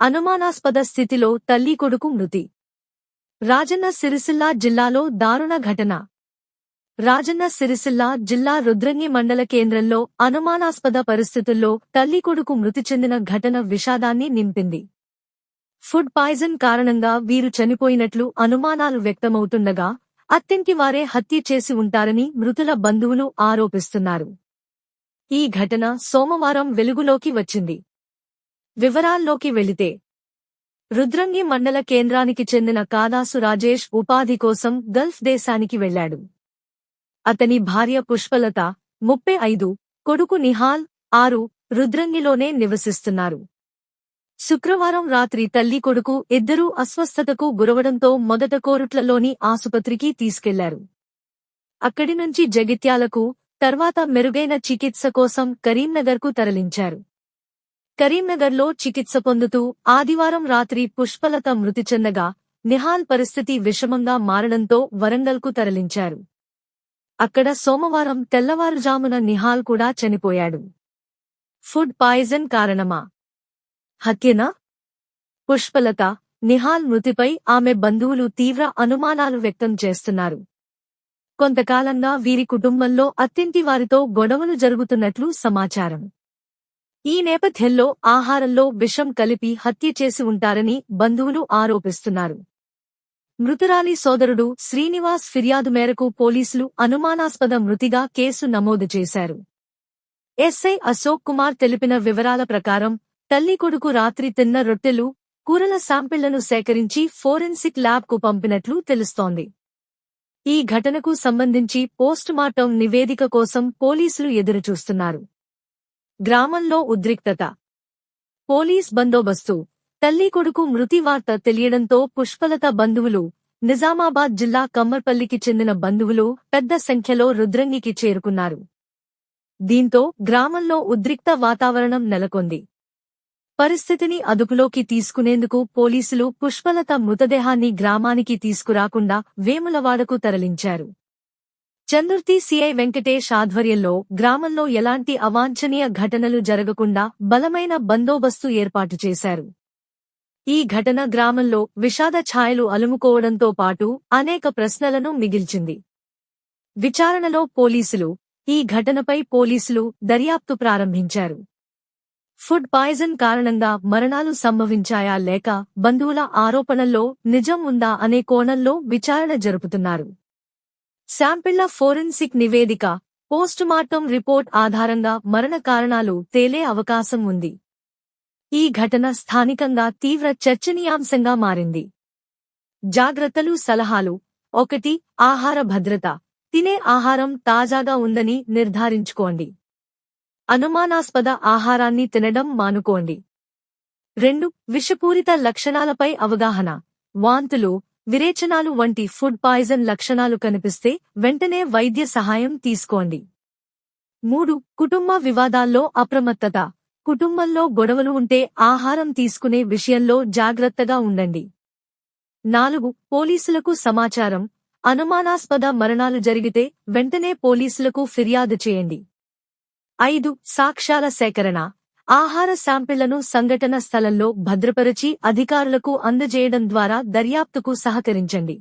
అనుమానాస్పద స్థితిలో తల్లి కొడుకు మృతి. రాజన్న సిరిసిల్ల జిల్లాలో దారుణ ఘటన. రాజన్న సిరిసిల్ల జిల్లా రుద్రంగి మండల కేంద్రంలో అనుమానాస్పద పరిస్థితుల్లో తల్లి కొడుకు మృతి చెందిన ఘటన విషాదాన్ని నింపింది. ఫుడ్ పాయిజన్ కారణంగా వీరు చనిపోయినట్లు అనుమానాలు వ్యక్తమవుతుండగా అత్తింటి వారే హత్య చేసి ఉంటారని మృతుల బంధువులు ఆరోపిస్తున్నారు. ఈ ఘటన సోమవారం వెలుగులోకి వచ్చింది. వివరాల్లోకి వెళితే రుద్రంగి మండల కేంద్రానికి చెందిన కాదాసు రాజేష్ ఉపాధి కోసం గల్ఫ్ దేశానికి వెళ్ళాడు అతని భార్య పుష్పలత ముప్పై ఐదు కొడుకు నిహాల్ ఆరు రుద్రంగిలోనే నివసిస్తున్నారు. శుక్రవారం రాత్రి తల్లి కొడుకు ఇద్దరూ అస్వస్థతకు గురవడంతో మొదట కోరుట్లలోని ఆసుపత్రికి తీసుకెళ్ళారు. అక్కడి నుంచి జగిత్యాలకు తర్వాత మెరుగైన చికిత్స కోసం కరీంనగర్కు తరలించారు. కరీంనగర్లో చికిత్స పొందుతూ ఆదివారం రాత్రి పుష్పలత మృతి చెందగా నిహాల్ పరిస్థితి విషమంగా మారడంతో వరంగల్కు తరలించారు. అక్కడ సోమవారం తెల్లవారుజామున నిహాల్ కూడా చనిపోయాడు. ఫుడ్ పాయిజన్ కారణమా? హత్యనా పుష్పలత నిహాల్ మృతిపై ఆమె బంధువులు తీవ్ర అనుమానాలు వ్యక్తం చేస్తున్నారు. కొంతకాలంగా వీరి కుటుంబంలో అత్తింటి వారితో గొడవలు జరుగుతున్నట్లు సమాచారం. ఈ నేపథ్యంలో ఆహారంలో విషం కలిపి హత్య చేసి ఉంటారని బంధువులు ఆరోపిస్తున్నారు. మృతురాలి సోదరుడు శ్రీనివాస్ ఫిర్యాదు మేరకు పోలీసులు అనుమానాస్పద మృతిగా కేసు నమోదు చేశారు. ఎస్ఐ అశోక్ కుమార్ తెలిపిన వివరాల ప్రకారం తల్లి కొడుకు రాత్రి తిన్న రొట్టెలు కూరల శాంపిళ్ళను సేకరించి ఫోరెన్సిక్ ల్యాబ్కు పంపినట్లు తెలుస్తోంది. ఈ ఘటనకు సంబంధించి పోస్టుమార్టం నివేదిక కోసం పోలీసులు ఎదురుచూస్తున్నారు. గ్రామంలో ఉద్రిక్తత. పోలీస్ బందోబస్తు. తల్లి కొడుకు మృతి వార్త తెలియడంతో పుష్పలత బంధువులు నిజామాబాద్ జిల్లా కమ్మర్పల్లికి చెందిన బంధువులు పెద్ద సంఖ్యలో రుద్రంగికి చేరుకున్నారు. దీంతో గ్రామంలో ఉద్రిక్త వాతావరణం నెలకొంది. పరిస్థితిని అదుపులోకి తీసుకునేందుకు పోలీసులు పుష్పలత మృతదేహాన్ని గ్రామానికి తీసుకురాకుండా వేములవాడకు తరలించారు. చందుర్తి సిఐ వెంకటేష్ ఆధ్వర్యంలో గ్రామంలో ఎలాంటి అవాంఛనీయ ఘటనలు జరగకుండా బలమైన బందోబస్తు ఏర్పాటు చేశారు. ఈ ఘటన గ్రామంలో విషాద ఛాయలు అలుముకోవడంతో పాటు అనేక ప్రశ్నలను మిగిల్చింది. విచారణలో పోలీసులు ఈ ఘటనపై పోలీసులు దర్యాప్తు ప్రారంభించారు. ఫుడ్ పాయిజన్ కారణంగా మరణాలు సంభవించాయా లేక బంధువుల ఆరోపణల్లో నిజం ఉందా అనే కోణంలో విచారణ జరుపుతున్నారు. శాంపిళ్ళ ఫోరెన్సిక్ నివేదిక పోస్టుమార్టం రిపోర్ట్ ఆధారంగా మరణ కారణాలు తేలే అవకాశం ఉంది. ఈ ఘటన స్థానికంగా తీవ్ర చర్చనీయాంశంగా మారింది. జాగ్రత్తలు సలహాలు. ఒకటి ఆహార భద్రత. తినే ఆహారం తాజాగా ఉందని నిర్ధారించుకోండి. అనుమానాస్పద ఆహారాన్ని తినడం మానుకోండి. రెండు విషపూరిత లక్షణాలపై అవగాహన. వాంతులు విరేచనాలు వంటి ఫుడ్ పాయిజన్ లక్షణాలు కనిపిస్తే వెంటనే వైద్య సహాయం తీసుకోండి. మూడు కుటుంబ వివాదాల్లో అప్రమత్తత. కుటుంబంలో గొడవలు ఉంటే ఆహారం తీసుకునే విషయంలో జాగ్రత్తగా ఉండండి. నాలుగు పోలీసులకు సమాచారం. అనుమానాస్పద మరణాలు జరిగితే వెంటనే పోలీసులకు ఫిర్యాదు చేయండి. ఐదు సాక్ష్యాల సేకరణ. ఆహార శాంపిళ్ళను సంఘటన స్థలంలో భద్రపరిచి అధికారులకు అందజేయడం ద్వారా దర్యాప్తుకు సహకరించండి.